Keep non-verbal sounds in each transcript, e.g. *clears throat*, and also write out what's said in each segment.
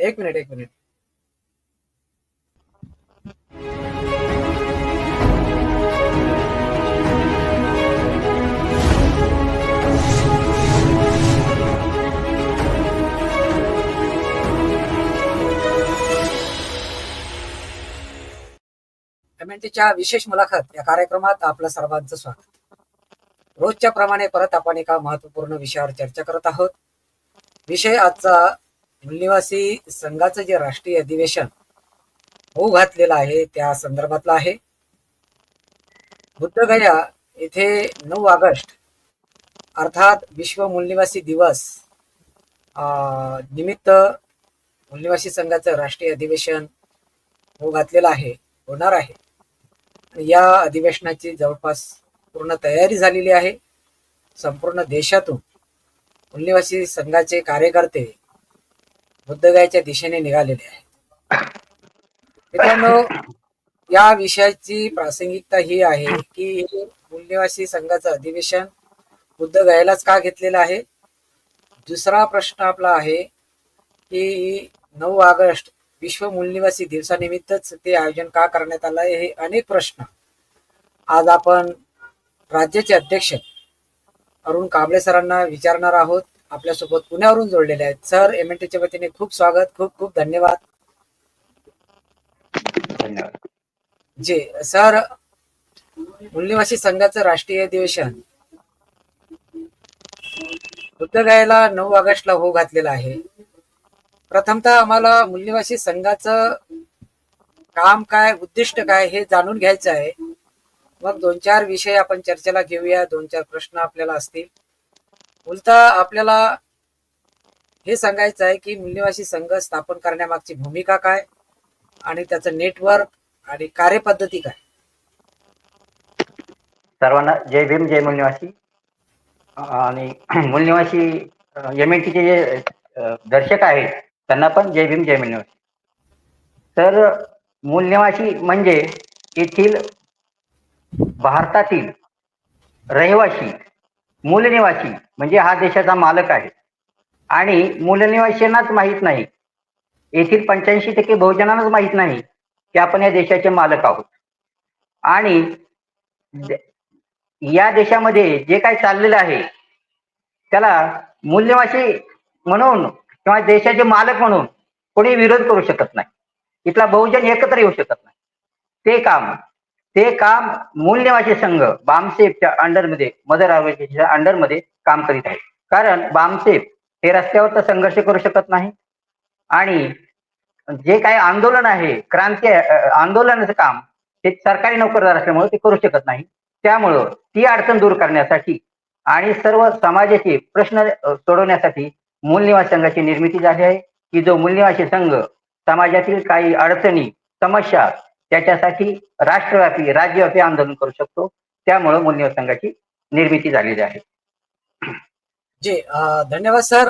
एक मिनिट एक मिनिट. एमएनटीच्या विशेष मुलाखत. या कार्यक्रमात आपलं सर्वांचं स्वागत. रोजच्या प्रमाणे परत आपण एका महत्त्वपूर्ण विषयावर चर्चा करत आहोत. विषय आजचा मूलनिवासी संघाचं जे राष्ट्रीय अधिवेशन होऊ घातलेलं आहे त्या संदर्भातला आहे. बुद्धगया येथे नऊ ऑगस्ट अर्थात विश्व मूलनिवासी दिवस अं, निमित्त मूलनिवासी संघाचं राष्ट्रीय अधिवेशन होऊ घातलेलं आहे होणार आहे. या अधिवेशनाची जवळपास पूर्ण तयारी झालेली आहे. संपूर्ण देशातून मूलनिवासी संघाचे कार्यकर्ते बुद्धगायच्या दिशेने निघालेले आहे. मित्रांनो या विषयाची प्रासंगिकता ही आहे की हे मूलनिवासी संघाचं अधिवेशन बुद्धगायलाच का घेतलेलं आहे? दुसरा प्रश्न आपला आहे की नऊ ऑगस्ट विश्व मूलनिवासी दिवसानिमित्तच ते आयोजन का करण्यात आलं आहे? हे अनेक प्रश्न. आज आपण राज्याचे अध्यक्ष अरुण कांबळे सरांना विचारणार आहोत. आपल्यासोबत पुण्यावरून जोडलेले आहेत. सर एम एन टीच्या वतीने खूप स्वागत खूप खूप धन्यवाद. धन्यवाद. जे सर मूलनिवासी संघाचं राष्ट्रीय अधिवेशन. बुद्धगयाला नऊ ऑगस्टला होऊ घातलेलं आहे. प्रथमतः आम्हाला मूलनिवासी संघाचं काम काय उद्दिष्ट काय हे जाणून घ्यायचं आहे. मग दोन चार विषय आपण चर्चेला घेऊया दोन चार प्रश्न आपल्याला असतील. उलटा आपल्याला हे सांगायचं आहे की मूलनिवासी संघ स्थापन करण्यामागची भूमिका काय आणि त्याचं नेटवर्क आणि कार्यपद्धती काय? सर्वांना जय भीम जय मूलनिवासी आणि मूल्यवासी एम एन टीचे जे दर्शक आहेत त्यांना पण जय भीम जय मूल्यवासी. तर मूल्यवासी म्हणजे येथील भारतातील रहिवासी मूलनिवासी म्हणजे हा देशाचा मालक आहे. आणि मूलनिवासींनाच माहीत नाही. येथील पंच्याऐंशी टक्के बहुजनांनाच माहीत नाही की आपण या देशाचे मालक आहोत. आणि या देशामध्ये जे काही चाललेलं आहे त्याला मूल्यवासी म्हणून किंवा देशाचे मालक म्हणून कोणी विरोध करू शकत नाही. इथला बहुजन एकत्र येऊ शकत नाही. ते काम ते काम मूल्यवाचे संघ बामसेफच्या अंडरमध्ये मदर ऑर्गनायझेशनच्या अंडरमध्ये काम करीत आहे. कारण बामसेफ हे रस्त्यावर तर संघर्ष करू शकत नाही. आणि जे काही आंदोलन आहे क्रांती आंदोलनाचं काम ते सरकारी नोकरदार असल्यामुळे ते करू शकत नाही. त्यामुळं ती अडचण दूर करण्यासाठी आणि सर्व समाजाचे प्रश्न सोडवण्यासाठी मूलनिवासी संघाची निर्मिती झाली आहे. की जो मूलनिवासी संघ समाजातील काही अडचणी समस्या त्याच्यासाठी राष्ट्रव्यापी राज्यव्यापी आंदोलन करू शकतो. त्यामुळं मूलनिवासी संघाची निर्मिती झालेली आहे. जे धन्यवाद सर.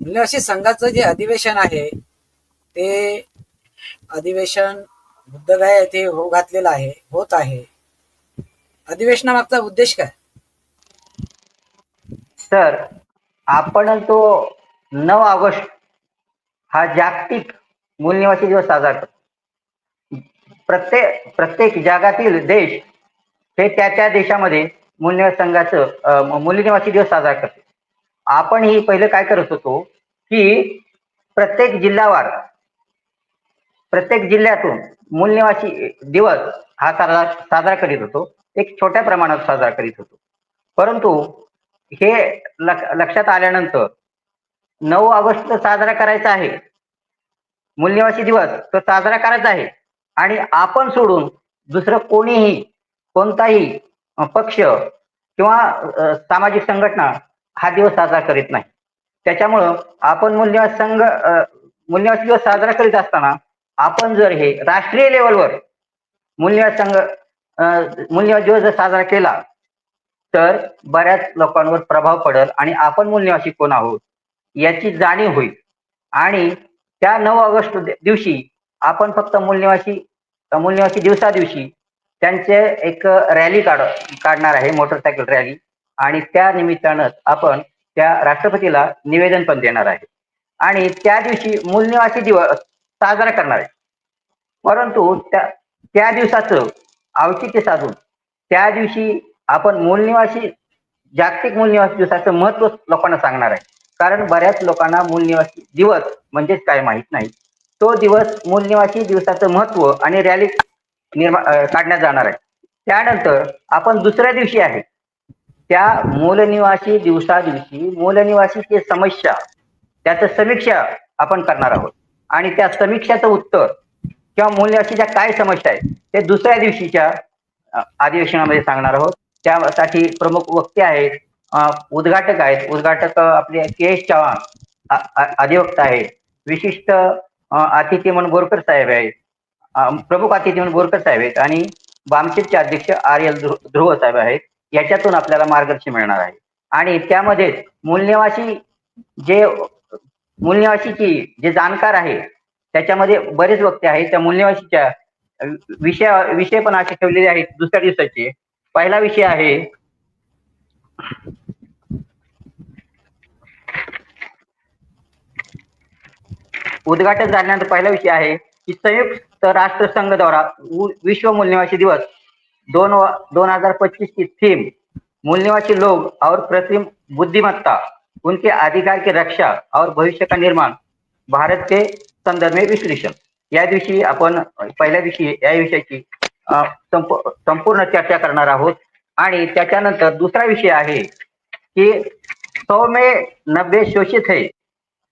मूलनिवासी संघाचं जे अधिवेशन आहे ते अधिवेशन बुद्धगया येथे होऊ घातलेलं आहे होत आहे. अधिवेशनामागचा उद्देश काय? तर आपण तो नऊ ऑगस्ट हा जागतिक मूलनिवासी दिवस साजरा करतो. प्रत्येक प्रत्येक जगातील देश हे त्या त्या देशामध्ये मूल्य संघाचं मूल्यनिवासी मूलनिवासी दिवस साजरा करते. आपण ही पहिलं काय करत होतो की प्रत्येक जिल्हावार प्रत्येक जिल्ह्यातून मूलनिवासी दिवस हा साजरा साजरा करीत होतो. एक छोट्या प्रमाणात साजरा करीत होतो. परंतु हे लक्षात आल्यानंतर नऊ ऑगस्ट साजरा करायचा आहे. मूलनिवासी दिवस तो साजरा करायचा आहे. आणि आपण सोडून दुसरं कोणीही कोणताही पक्ष किंवा सामाजिक संघटना हा दिवस साजरा करीत नाही. त्याच्यामुळं आपण मूल्यवास संघ मूल्यवास दिवस साजरा करीत असताना आपण जर हे राष्ट्रीय लेवलवर मूल्यवाद संघ मूल्यवाद दिवस जर साजरा केला तर बऱ्याच लोकांवर प्रभाव पडेल आणि आपण मूल्यवासी कोण आहोत याची जाणीव होईल. आणि त्या नऊ ऑगस्ट दिवशी आपण फक्त मूल्यवासी मूल्यवासी दिवसा दिवशी त्यांचे एक रॅली काढ काढणार आहे मोटरसायकल रॅली आणि त्या निमित्तानं आपण त्या राष्ट्रपतीला निवेदन पण देणार आहे. आणि त्या दिवशी मूलनिवासी दिवस साजरा करणार आहे. परंतु त्या त्या दिवसाचं औचित्य साधून त्या दिवशी आपण मूलनिवासी जागतिक मूलनिवासी दिवसाचं महत्त्व लोकांना सांगणार आहे. कारण बऱ्याच लोकांना मूलनिवासी दिवस म्हणजेच काय माहीत नाही. तो दिवस मूलनिवासी दिवसाचं महत्त्व आणि रॅली निर्मा काढण्यात जाणार आहे. त्यानंतर आपण दुसऱ्या दिवशी आहे. त्या मूलनिवासी दिवसा दिवशी मूलनिवासीची समस्या त्याचं समीक्षा आपण करणार आहोत. आणि त्या समीक्षाचं उत्तर किंवा मूलनिवासीच्या काय समस्या आहेत ते दुसऱ्या दिवशीच्या अधिवेशनामध्ये सांगणार आहोत. त्यासाठी प्रमुख वक्ते आहेत उद्घाटक आहेत. उद्घाटक आपले के एस चव्हाण अधिवक्ता आहेत. विशिष्ट अतिथी म्हणून बोरकर साहेब आहेत. प्रमुख अतिथी म्हणून बोरकर साहेब आहेत आणि बामशेटचे अध्यक्ष आर एल ध्रुव साहेब आहेत. याच्यातून आपल्याला मार्गदर्शन मिळणार आहे. आणि त्यामध्ये मूलनिवासी जे मूलनिवासीची जे जाणकार आहे त्याच्यामध्ये बरेच वक्ते आहेत. त्या मूलनिवासीच्या विषय विषय पण असे ठेवलेले आहेत दुसऱ्या दिवसाचे. पहिला विषय आहे उद्घाटन झाल्यानंतर पहिला विषय आहे की संयुक्त राष्ट्रसंघ द्वारा विश्व मूल्यवासी दिवस दोन दोन हजार पच्चीस की थीम मूल्यवासी लोग और कृत्रिम बुद्धिमत्ता उनके अधिकार की रक्षा और भविष्य का निर्माण भारत के संदर्भ में विश्लेषण. या दिवशी आपण पहिल्या दिवशी या विषयाची संप- संपूर्ण चर्चा करणार आहोत. आणि त्याच्यानंतर दुसरा विषय आहे की सौ मे नब्बे शोषित है.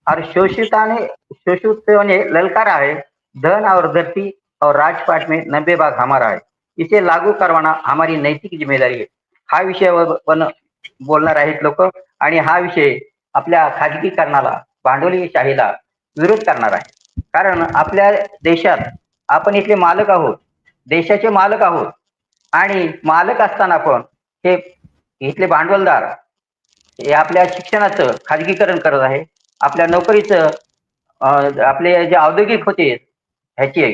और शोषिताने शोषितों ने ललकारा है। धन और धरती और राजपाट में नब्बे भाग हमारा है। इसे लागू करवाना हमारी नैतिक जिम्मेदारी है। हा विषय पण बोलणार आहेत लोक आणि हा विषय आपल्या खाजगीकरणाला भांडवली शाहीला विरोध करणार आहे. कारण आपल्या देशात आपण इथले मालक आहोत देशाचे मालक आहोत आणि मालक असताना पण हे इथले भांडवलदार हे आपल्या शिक्षणाचं खाजगीकरण करत आहे. आपल्या नोकरीचं आपले जे औद्योगिक होते ह्याचे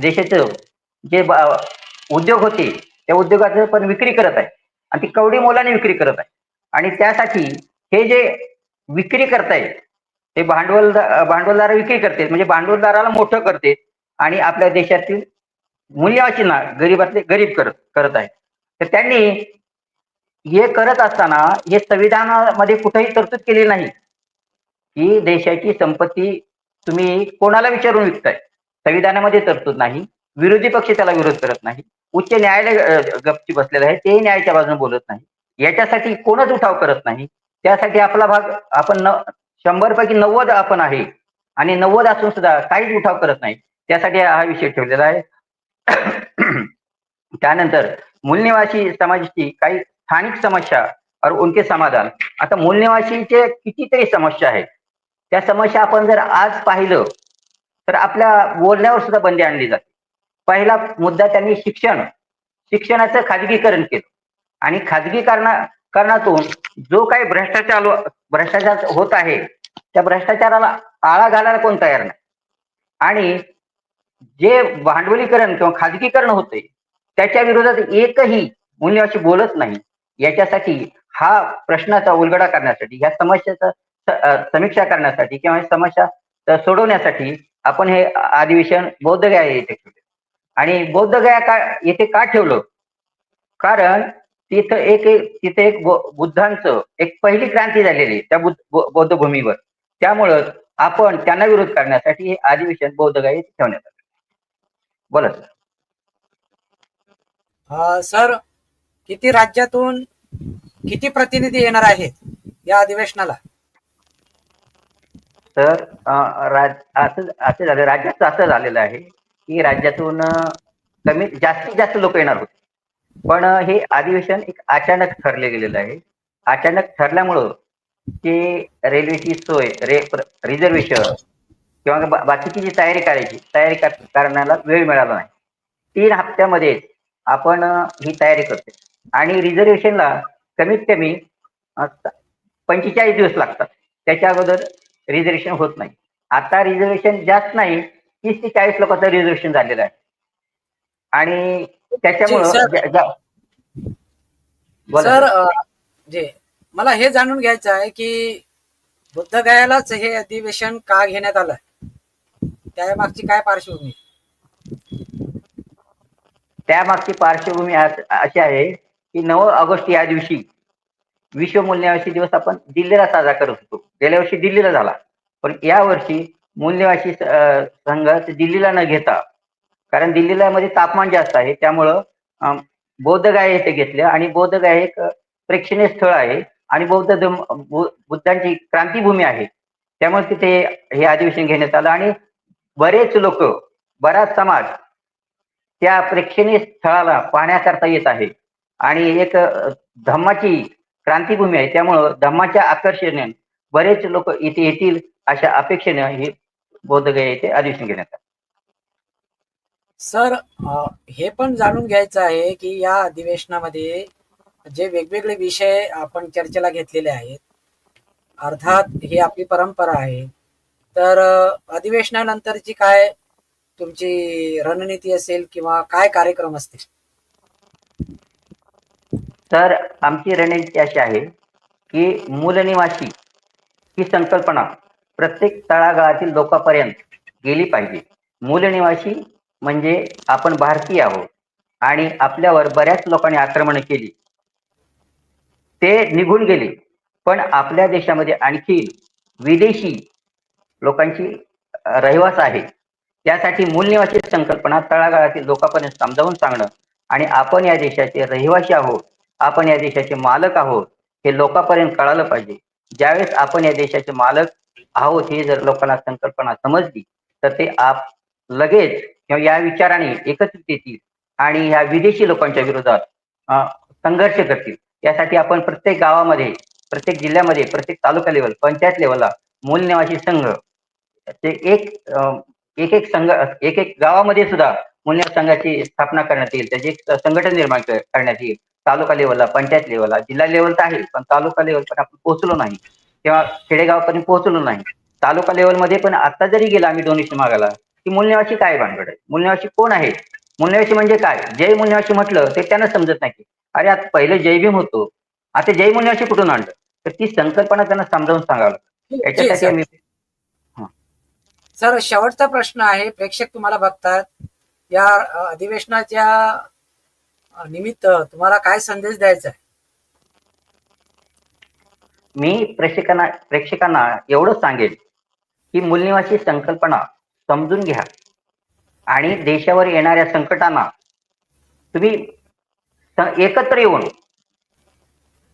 देशाचं जे उद्योग होते त्या उद्योगाचं पण विक्री करत आहे. आणि ती कवडी मोलाने विक्री करत आहे. आणि त्यासाठी हे जे विक्री करतायत ते भांडवल भांडवलदार विक्री करते. म्हणजे भांडवलदाराला मोठं करते. आणि आपल्या देशातील मूल्यवाचींना गरीबातले गरीब करत करत आहे. तर त्यांनी हे करत असताना हे संविधानामध्ये कुठेही तरतूद केली नाही. की देशाची संपत्ती तुम्ही कोणाला विचारून विकताय? संविधानामध्ये तरतूद नाही विरोधी पक्ष त्याला विरोध करत नाही उच्च न्यायालय अ, बसलेलं आहे तेही न्यायाच्या बाजूने बोलत नाही. याच्यासाठी कोणच उठाव करत नाही. त्यासाठी आपला भाग आपण न शंभर पैकी नव्वद आपण आहे आणि नव्वद असून सुद्धा काहीच उठाव करत नाही. त्यासाठी हा विषय ठेवलेला आहे. *clears throat* त्यानंतर मूलनिवासी समाजाची काही स्थानिक समस्या और उनके समाधान. आता मूलनिवासीचे कितीतरी समस्या आहेत. त्या समस्या आपण जर आज पाहिलं तर आपल्या बोलण्यावर सुद्धा बंदी आणली जाते. पहिला मुद्दा त्यांनी शिक्षण. शिक्षणाचं खाजगीकरण केलं. आणि खाजगीकरणा जो काही भ्रष्टाचार भ्रष्टाचार होत आहे त्या भ्रष्टाचाराला आळा घालायला कोण तयार नाही. आणि जे भांडवलीकरण किंवा खाजगीकरण होते त्याच्या विरोधात एकही मूल्यवाशी बोलत नाही. याच्यासाठी हा प्रश्नाचा उलगडा करण्यासाठी या समस्याचा समीक्षा करण्यासाठी किंवा समस्या सोडवण्यासाठी आपण हे अधिवेशन बौद्धगया येथे ठेवले. आणि बौद्धगया का येथे का ठेवलं? कारण तिथं एक तिथे एक बुद्धांचं एक पहिली क्रांती झालेली त्या बुद्ध बौद्ध भूमीवर त्यामुळं आपण त्यांना विरोध करण्यासाठी हे अधिवेशन बौद्धगया येथे ठेवण्यात आलं. बोला सर. सर किती राज्यातून किती प्रतिनिधी येणार आहेत या अधिवेशनाला? तर राज असं असं झालं राज्याचं असं झालेलं आहे की राज्यातून कमीत कमी जास्तीत जास्त लोक येणार होते. पण हे अधिवेशन एक अचानक ठरले गेलेलं आहे. अचानक ठरल्यामुळं ते रेल्वेची सोय रे रिझर्वेशन किंवा बाकीची जी तयारी करायची तयारी करण्याला वेळ मिळाला नाही. तीन हप्त्यामध्ये आपण ही तयारी करतो आणि रिझर्वेशनला कमीत कमी पंचेचाळीस दिवस लागतात. त्याच्या अगोदर रिझर्वेशन होत नाही. आता रिझर्वेशन जास्त नाही तीस ते चाळीस लोकांचं रिझर्वेशन झालेलं आहे. आणि त्याच्यामुळं सर. जे मला हे जाणून घ्यायचं आहे की बुद्धगयालाच हे अधिवेशन का घेण्यात आलं? त्या मागची काय पार्श्वभूमी? त्यामागची पार्श्वभूमी अशी आहे की नऊ ऑगस्ट या दिवशी विश्व मूल्यवासी दिवस आपण दिल्लीला साजरा करत होतो. गेल्या वर्षी दिल्लीला झाला. पण या वर्षी मूल्यवासी संघ दिल्लीला न घेता कारण दिल्लीला मध्ये तापमान जास्त आहे त्यामुळं बौद्धगाय येथे घेतलं आणि बौद्धगाय एक प्रेक्षणीय स्थळ आहे आणि बौद्ध धर्म बुद्धांची क्रांतीभूमी आहे. त्यामुळे तिथे हे अधिवेशन घेण्यात आलं आणि बरेच लोक बराच समाज त्या प्रेक्षणीय स्थळाला पाहण्याकरता येत आहे. आणि एक धम्माची क्रांतीभूमी आहे. त्यामुळं धम्माच्या आकर्षणे बरेच लोक इथे येतील अशा अपेक्षेने हे बोधगया येथे अधिवेशन घेण्यात आलं. सर हे पण जाणून घ्यायचं आहे की या अधिवेशनामध्ये जे वेगवेगळे विषय आपण चर्चेला घेतलेले आहेत अर्थात ही आपली परंपरा आहे. तर अधिवेशनानंतरची काय तुमची रणनीती असेल किंवा काय कार्यक्रम असतील? तर आमची रणनीती अशी आहे की मूलनिवासी ही संकल्पना प्रत्येक तळागाळातील लोकांपर्यंत गेली पाहिजे. मूलनिवासी म्हणजे आपण भारतीय आहोत आणि आपल्यावर बऱ्याच लोकांनी आक्रमण केली. ते निघून गेले पण आपल्या देशामध्ये आणखी विदेशी लोकांची रहिवास आहे. त्यासाठी मूलनिवासी संकल्पना तळागाळातील लोकांपर्यंत समजावून सांगणं आणि आपण या देशाचे रहिवासी आहोत आपण या देशाचे मालक आहोत हे लोकांपर्यंत कळालं पाहिजे. ज्यावेळेस आपण या देशाचे मालक आहोत हे जर लोकांना संकल्पना समजली तर ते आप लगेच किंवा या विचाराने एकत्रित येतील आणि ह्या विदेशी लोकांच्या विरोधात संघर्ष करतील. यासाठी आपण प्रत्येक गावामध्ये प्रत्येक जिल्ह्यामध्ये प्रत्येक तालुका लेवल पंचायत लेवलला मूलनिवासी संघ ते एक एक एक संघ एक एक गावामध्ये सुद्धा मूल्य संघाची स्थापना करण्यात येईल त्याचे एक संघटन निर्माण करण्यात येईल. तालुका लेवलला पंचायत लेवलला जिल्हा लेवल तर आहे पण तालुका लेवल पण आपण पोहोचलो नाही. किंवा खेडेगावापर्यंत पोहोचलो नाही. तालुका लेवलमध्ये पण आता जरी गेला आम्ही डोनेशन मागायला की मूल्यवासी काय भानगड आहे? मूल्यवासी कोण आहे? मूल्यवासी म्हणजे काय? जय मूल्यवासी म्हटलं ते त्यांना समजत नाही अरे आता पहिले जय भीम होतो. आता जय मूल्यवासी कुठून आणलं? तर ती संकल्पना त्यांना समजावून सांगावं याच्यासाठी सर. आम्ही सर. शेवटचा प्रश्न आहे. प्रेक्षक तुम्हाला बघतात. या अधिवेशनाच्या निमित्त तुम्हाला काय संदेश द्यायचा आहे? मी प्रेक्षकांना प्रेक्षकांना एवढंच सांगेल की मूलनिवासी संकल्पना समजून घ्या. आणि देशावर येणाऱ्या संकटांना तुम्ही एकत्र येऊन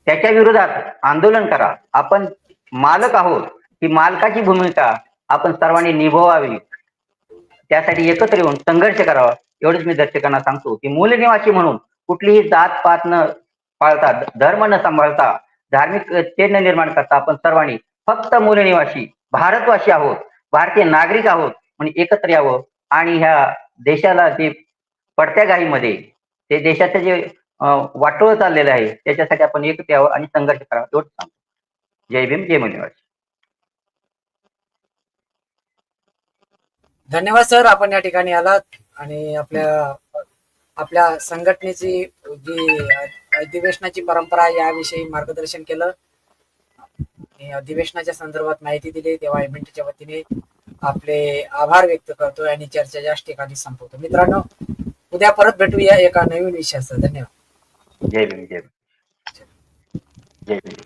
त्याच्या विरोधात आंदोलन करा. आपण मालक आहोत ही मालकाची भूमिका आपण सर्वांनी निभवावी. त्यासाठी एकत्र येऊन संघर्ष करावा एवढंच मी दर्शकांना सांगतो की मूलनिवासी म्हणून कुठलीही जात पात न पाळता धर्म न सांभाळता धार्मिक चैन निर्माण करता आपण सर्वांनी फक्त मूलनिवासी भारतवासी आहोत भारतीय नागरिक आहोत म्हणून एकत्र यावं आणि ह्या देशाला जे पडत्या गाईमध्ये ते देशाचं जे वाटोळ चाललेलं आहे त्याच्यासाठी आपण एकत्र यावं आणि संघर्ष करावा एवढंच सांगतो. जय भीम जय मूलनिवासी. धन्यवाद सर. आपण या ठिकाणी आलात आणि आपल्या आपल्या संघटनेची जी अधिवेशनाची परंपरा याविषयी मार्गदर्शन केलं. आणि अधिवेशनाच्या संदर्भात माहिती दिली. तेव्हा एमएनटीच्या वतीने आपले आभार व्यक्त करतो आणि चर्चा याच ठिकाणी संपवतो. मित्रांनो उद्या परत भेटूया एका नवीन विषयासह. धन्यवाद. जय भीम जय भीम. जय भीम.